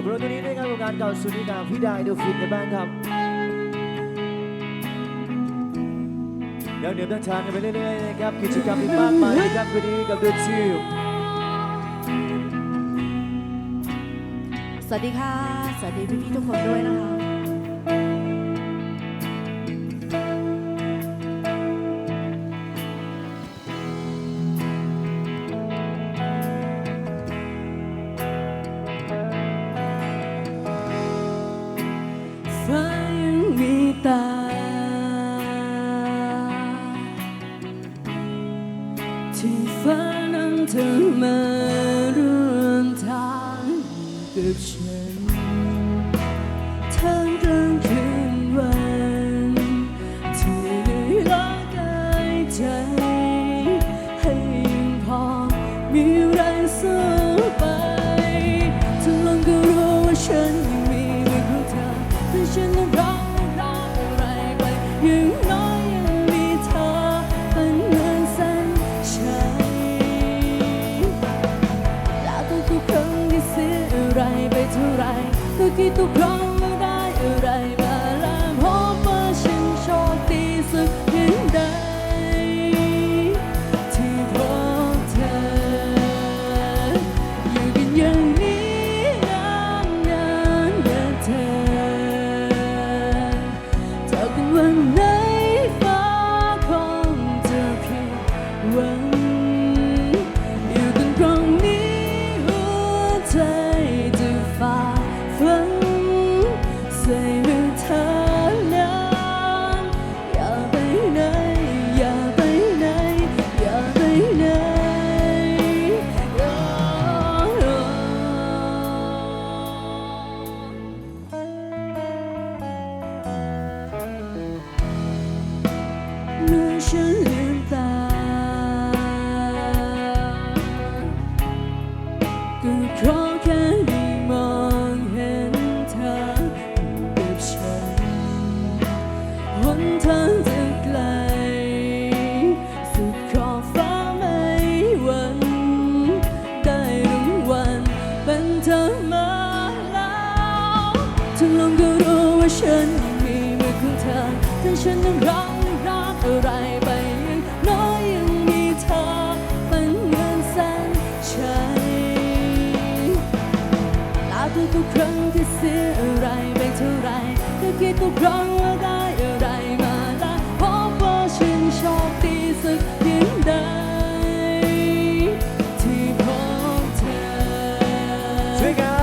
กับเราตัวนี้ด้วยครับกับการเก่าสุดนี้กับพี่ดายดูฟินกันบ้างครับเดี๋ยวเดี๋ยวต้องทานกันไปเรื่อยๆนะครับกิจกรรมมีมากมายนะครับวันนี้กับ The Tube สวัสดีค่ะ สวัสดีพี่ๆทุกคนด้วยนะคะ ฟ้ายังมีตา ที่ฟ้านั้นเธอมาร่วมทางกับฉัน ก็คิด ฉันลืมตา ก็ขอแค่ได้มองเห็นเธอกับฉันหนทางจะไกล สุดขอบฟ้าไม่หวั่นได้รางวัลเป็นเธอมาแล้วทั้งลมก็รู้ว่าฉันยังมีมือของเธอแต่ฉันต้องร้องรัก ไรไปยังน้อยยังมีเธอเป็นเงินแสนใช้แล้วทุกครั้งที่เสียอะไรไปเท่าไรก็คิดทุกครั้งว่าได้อะไรมาแล้วพบว่าฉันโชคดีสักเพียงใดที่พบเธอช่วยกัน